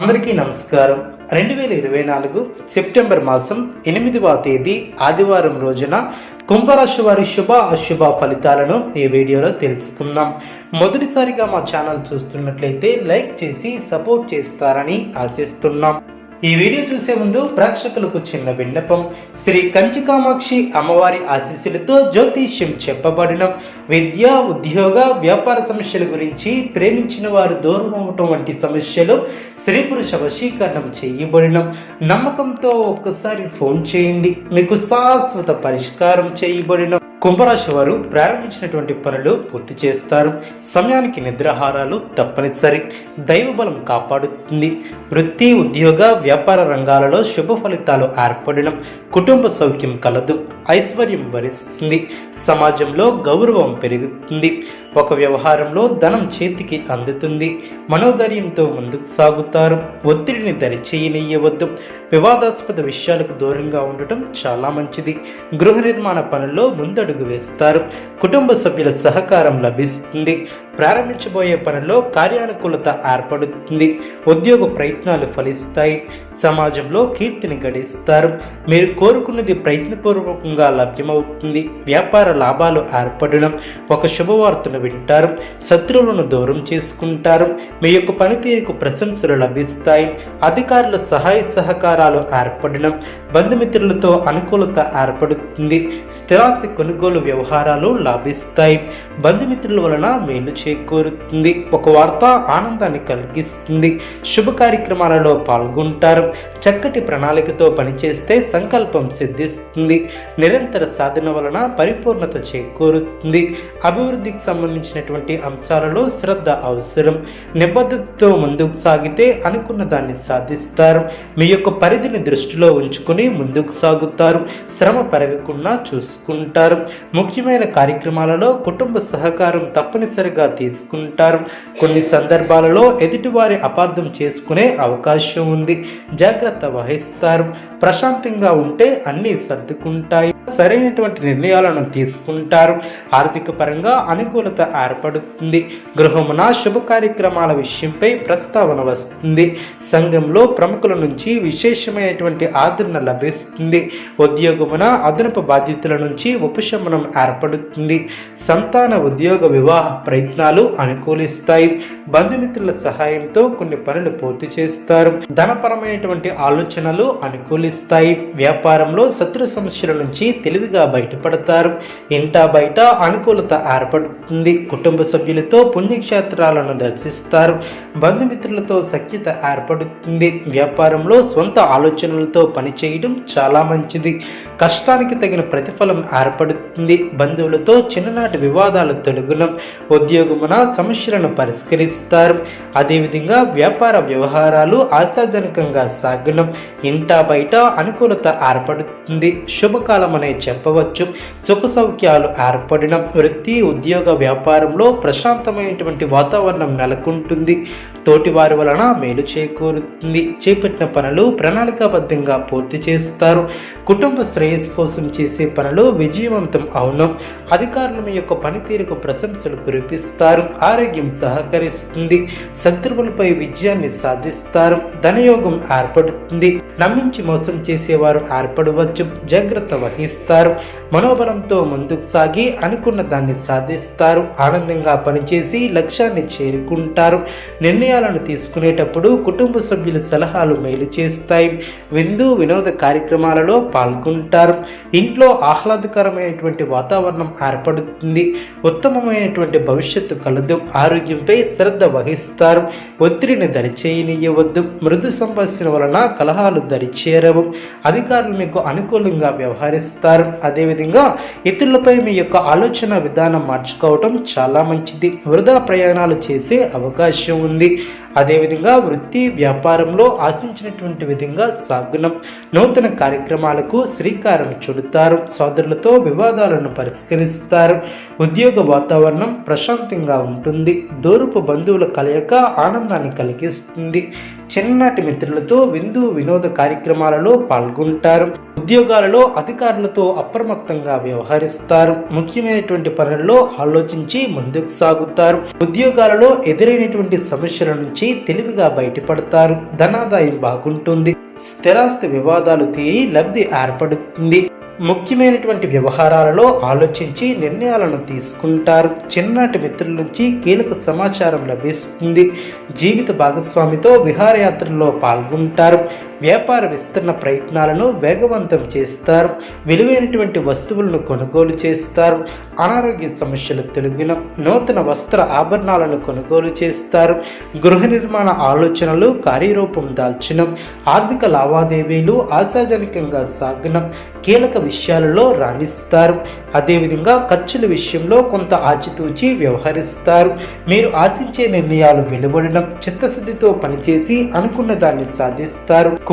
అందరికీ నమస్కారం. రెండు వేల ఇరవై నాలుగు సెప్టెంబర్ మాసం ఎనిమిదవ తేదీ ఆదివారం రోజున కుంభరాశి వారి శుభ అశుభ ఫలితాలను ఈ వీడియోలో తెలుసుకుందాం. మొదటిసారిగా మా ఛానల్ చూస్తున్నట్లయితే లైక్ చేసి సపోర్ట్ చేస్తారని ఆశిస్తున్నాం. ఈ వీడియో చూసే ముందు ప్రేక్షకులకు చిన్న విన్నపం. శ్రీ కంచికామాక్షి అమ్మవారి ఆశీస్సులతో జ్యోతిష్యం చెప్పబడిన. విద్య ఉద్యోగ వ్యాపార సమస్యల గురించి ప్రేమించిన వారు దూరం అవటం వంటి సమస్యలు స్త్రీ పురుష వశీకరణం చేయబడిన. నమ్మకంతో ఒక్కసారి ఫోన్ చేయండి. మీకు శాశ్వత పరిష్కారం చేయబడిన. కుంభరాశి వారు ప్రారంభించినటువంటి పనులు పూర్తి చేస్తారు. సమయానికి నిద్రాహారాలు తప్పనిసరి. దైవబలం కాపాడుతుంది. వృత్తి ఉద్యోగ వ్యాపార రంగాలలో శుభ ఫలితాలు ఏర్పడడం కుటుంబ సౌఖ్యం కలదు ఐశ్వర్యం వరిస్తుంది. సమాజంలో గౌరవం పెరుగుతుంది. ఒక వ్యవహారంలో ధనం చేతికి అందుతుంది. మనోధైర్యంతో ముందుకు సాగుతారు. ఒత్తిడిని దరిచేయనియ్యవద్దు. వివాదాస్పద విషయాలకు దూరంగా ఉండటం చాలా మంచిది. గృహ నిర్మాణ పనుల్లో ముందడుగు వేస్తారు. కుటుంబ సభ్యుల సహకారం లభిస్తుంది. ప్రారంభించబోయే పనిలో కార్యానుకూలత ఏర్పడుతుంది. ఉద్యోగ ప్రయత్నాలు ఫలిస్తాయి. సమాజంలో కీర్తిని గడిస్తారు. మీరు కోరుకున్నది ప్రయత్నపూర్వకంగా లభ్యమవుతుంది. వ్యాపార లాభాలు ఏర్పడడం ఒక శుభవార్తను వింటారు. శత్రువులను దూరం చేసుకుంటారు. మీ యొక్క పనితీరుకు ప్రశంసలు లభిస్తాయి. అధికారుల సహాయ సహకారాలు ఏర్పడడం బంధుమిత్రులతో అనుకూలత ఏర్పడుతుంది. స్థిరాస్తి కొనుగోలు వ్యవహారాలు లాభిస్తాయి. బంధుమిత్రుల వలన మేలు చేకూరుతుంది. ఒక వార్త ఆనందాన్ని కలిగిస్తుంది. శుభ కార్యక్రమాలలో పాల్గొంటారు. చక్కటి ప్రణాళికతో పనిచేస్తే సంకల్పం సిద్ధిస్తుంది. నిరంతర సాధన వలన పరిపూర్ణత చేకూరుతుంది. అభివృద్ధికి సంబంధించినటువంటి అంశాలలో శ్రద్ధ అవసరం. నిబద్ధతతో ముందుకు సాగితే అనుకున్న దాన్ని సాధిస్తారు. మీ యొక్క పరిధిని దృష్టిలో ఉంచుకుని ముందుకు సాగుతారు. శ్రమ పెరగకుండా చూసుకుంటారు. ముఖ్యమైన కార్యక్రమాలలో కుటుంబ సహకారం తప్పనిసరిగా తీసుకుంటారు. కొన్ని సందర్భాలలో ఎదుటివారి అపార్థం చేసుకునే అవకాశం ఉంది. జాగ్రత్త వహిస్తారు. ప్రశాంతంగా ఉంటే అన్నీ సర్దుకుంటాయి. సరైనటువంటి నిర్ణయాలను తీసుకుంటారు. ఆర్థిక పరంగా అనుకూలత ఏర్పడుతుంది. గృహమున శుభ కార్యక్రమాల విషయంపై ప్రస్తావన వస్తుంది. సంఘంలో ప్రముఖుల నుంచి విశేషమైనటువంటి ఆదరణ లభిస్తుంది. ఉద్యోగమున అదనపు బాధ్యతల నుంచి ఉపశమనం ఏర్పడుతుంది. సంతాన ఉద్యోగ వివాహ ప్రయత్నాలు అనుకూలిస్తాయి. బంధుమిత్రుల సహాయంతో కొన్ని పనులు పూర్తి చేస్తారు. ధనపరమైనటువంటి ఆలోచనలు అనుకూలిస్తాయి. వ్యాపారంలో శత్రు సమస్యల నుంచి తెలివిగా బయటపడతారు. ఇంటా బయట అనుకూలత ఏర్పడుతుంది. కుటుంబ సభ్యులతో పుణ్యక్షేత్రాలను దర్శిస్తారు. బంధుమిత్రులతో సఖ్యత ఏర్పడుతుంది. వ్యాపారంలో సొంత ఆలోచనలతో పనిచేయడం చాలా మంచిది. కష్టానికి తగిన ప్రతిఫలం ఏర్పడుతుంది. బంధువులతో చిన్ననాటి వివాదాలు తొలగునం. ఉద్యోగమున సమస్యలను పరిష్కరిస్తారు. అదేవిధంగా వ్యాపార వ్యవహారాలు ఆశాజనకంగా సాగునం. ఇంటా బయట అనుకూలత ఏర్పడుతుంది. శుభకాలం అనే చెప్పవచ్చు. సుఖ సౌఖ్యాలు ఏర్పడిన వృత్తి ఉద్యోగ వ్యాపారంలో ప్రశాంతమైనటువంటి వాతావరణం నెలకొంటుంది. తోటివారి వలన మేలు చేకూరుతుంది. చేపట్టిన పనులు ప్రణాళికాబద్ధంగా పూర్తి చేస్తారు. కుటుంబ శ్రేయస్సు కోసం చేసే పనులు విజయవంతం అవును. అధికారులు మీ యొక్క పనితీరుకు ప్రశంసలు కురిపిస్తారు. ఆరోగ్యం సహకరిస్తుంది. శత్రువులపై విజయాన్ని సాధిస్తారు. ధనయోగం ఏర్పడుతుంది. నమ్మించి మోసం చేసేవారు ఏర్పడవచ్చు. జాగ్రత్త వహిస్తారు. మనోబలంతో ముందుకు సాగి అనుకున్న దాన్ని సాధిస్తారు. ఆనందంగా పనిచేసి లక్ష్యాన్ని చేరుకుంటారు. నిర్ణయాలను తీసుకునేటప్పుడు కుటుంబ సభ్యుల సలహాలు మేలు చేస్తాయి. విందు వినోద కార్యక్రమాలలో పాల్గొంటారు. ఇంట్లో ఆహ్లాదకరమైనటువంటి వాతావరణం ఏర్పడుతుంది. ఉత్తమమైనటువంటి భవిష్యత్తు కలదు. ఆరోగ్యంపై శ్రద్ధ వహిస్తారు. ఒత్తిడిని దరిచేయనియవద్దు. మృదు సంభాషణ వలన కలహాలు దరిచేరవు. అధికారులు మీకు అనుకూలంగా వ్యవహరిస్తారు. అదేవిధంగా ఇతరులపై మీ యొక్క ఆలోచన విధానం మార్చుకోవటం చాలా మంచిది. వృధా ప్రయాణాలు చేసే అవకాశం ఉంది. అదేవిధంగా వృత్తి వ్యాపారంలో ఆశించినటువంటి విధంగా సాగునం. నూతన కార్యక్రమాలకు శ్రీకారం చుడతారు. సోదరులతో వివాదాలను పరిష్కరిస్తారు. ఉద్యోగ వాతావరణం ప్రశాంతంగా ఉంటుంది. దూరపు బంధువుల కలయిక ఆనందాన్ని కలిగిస్తుంది. చిన్ననాటి మిత్రులతో విందు వినోద కార్యక్రమాలలో పాల్గొంటారు. ఉద్యోగాలలో అధికారులతో అప్రమత్తంగా వ్యవహరిస్తారు. ముఖ్యమైనటువంటి పనుల్లో ఆలోచించి ముందుకు సాగుతారు. ఉద్యోగాలలో ఎదురైనటువంటి సమస్యల నుంచి తెలివిగా బయటపడతారు. ధనాదాయం బాగుంటుంది. స్థిరాస్తి వివాదాలు తీరి లబ్ధి ఏర్పడుతుంది. ముఖ్యమైనటువంటి వ్యవహారాలలో ఆలోచించి నిర్ణయాలను తీసుకుంటారు. చిన్ననాటి మిత్రుల నుంచి కీలక సమాచారం లభిస్తుంది. జీవిత భాగస్వామితో విహారయాత్రల్లో పాల్గొంటారు. వ్యాపార విస్తరణ ప్రయత్నాలను వేగవంతం చేస్తారు. విలువైనటువంటి వస్తువులను కొనుగోలు చేస్తారు. అనారోగ్య సమస్యలు తొలగిన నూతన వస్త్ర ఆభరణాలను కొనుగోలు చేస్తారు. గృహ నిర్మాణ ఆలోచనలు కార్యరూపం దాల్చిన ఆర్థిక లావాదేవీలు ఆశాజనకంగా సాగిన కీలక విషయాలలో రాణిస్తారు. అదేవిధంగా ఖర్చుల విషయంలో కొంత ఆచితూచి వ్యవహరిస్తారు. మీరు ఆశించే నిర్ణయాలు వెలువడడం చిత్తశుద్ధితో పనిచేసి అనుకున్న దాన్ని సాధిస్తారు.